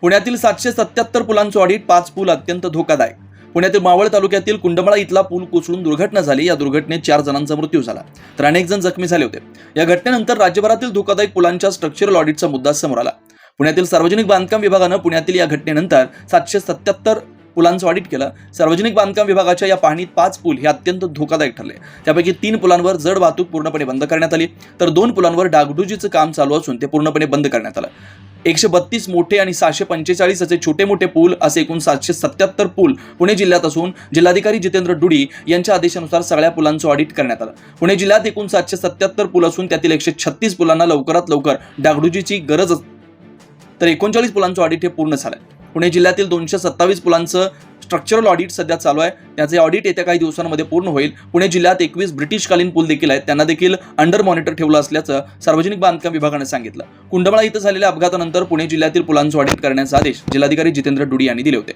पुण्यातील सातशे सत्याहत्तर पुलांचं ऑडिट पाच पूल अत्यंत धोकादायक. पुण्यातील मावळ तालुक्यातील कुंडमळा इथला पूल कोसळून दुर्घटना झाली. या दुर्घटनेत चार जणांचा मृत्यू झाला. तर अनेक जण जखमी झाले होते. या घटनेनंतर राज्यभरातील धोकादायक पुलांच्या स्ट्रक्चरल ऑडिटचा मुद्दा समोर आला. पुण्यातील सार्वजनिक बांधकाम विभागानं पुण्यातील या घटनेनंतर सातशे सत्याहत्तर पुलांचं ऑडिट केलं. सार्वजनिक बांधकाम विभागाच्या या पाहणीत पाच पूल हे अत्यंत धोकादायक ठरले. त्यापैकी तीन पुलांवर जड वाहतूक पूर्णपणे बंद करण्यात आली. तर दोन पुलांवर डागडुजीचं काम चालू असून ते पूर्णपणे बंद करण्यात आलं. एकशे बत्तीस मोठे आणि सहाशे पंचेचाळीस असे छोटे मोठे पूल असे एकूण सातशे सत्याहत्तर पूल पुणे जिल्ह्यात असून जिल्हाधिकारी जितेंद्र डुडी यांच्या आदेशानुसार सगळ्या पुलांचं ऑडिट करण्यात आलं. पुणे जिल्ह्यात एकूण सातशे सत्याहत्तर पूल असून त्यातील एकशे छत्तीस पुलांना लवकरात लवकर डागडुजीची गरज तर एकोणचाळीस पुलांचं ऑडिट हे पूर्ण झालं पुणे जिल्ह्यातील दोनशे सत्तावीस पुलांचं स्ट्रक्चरल ऑडिट सध्या चालू आहे. त्याचे ऑडिट येत्या काही दिवसांमध्ये पूर्ण होईल. पुणे जिल्ह्यात एकवीस ब्रिटिशकालीन पूल देखील आहेत. त्यांना देखील अंडर मॉनिटर ठेवलं असल्याचं सार्वजनिक बांधकाम विभागाने सांगितलं. कुंडमळा इथं झालेल्या अपघातानंतर पुणे जिल्ह्यातील पुलांचं ऑडिट करण्याचे आदेश जिल्हाधिकारी जितेंद्र डुडी यांनी दिले होते.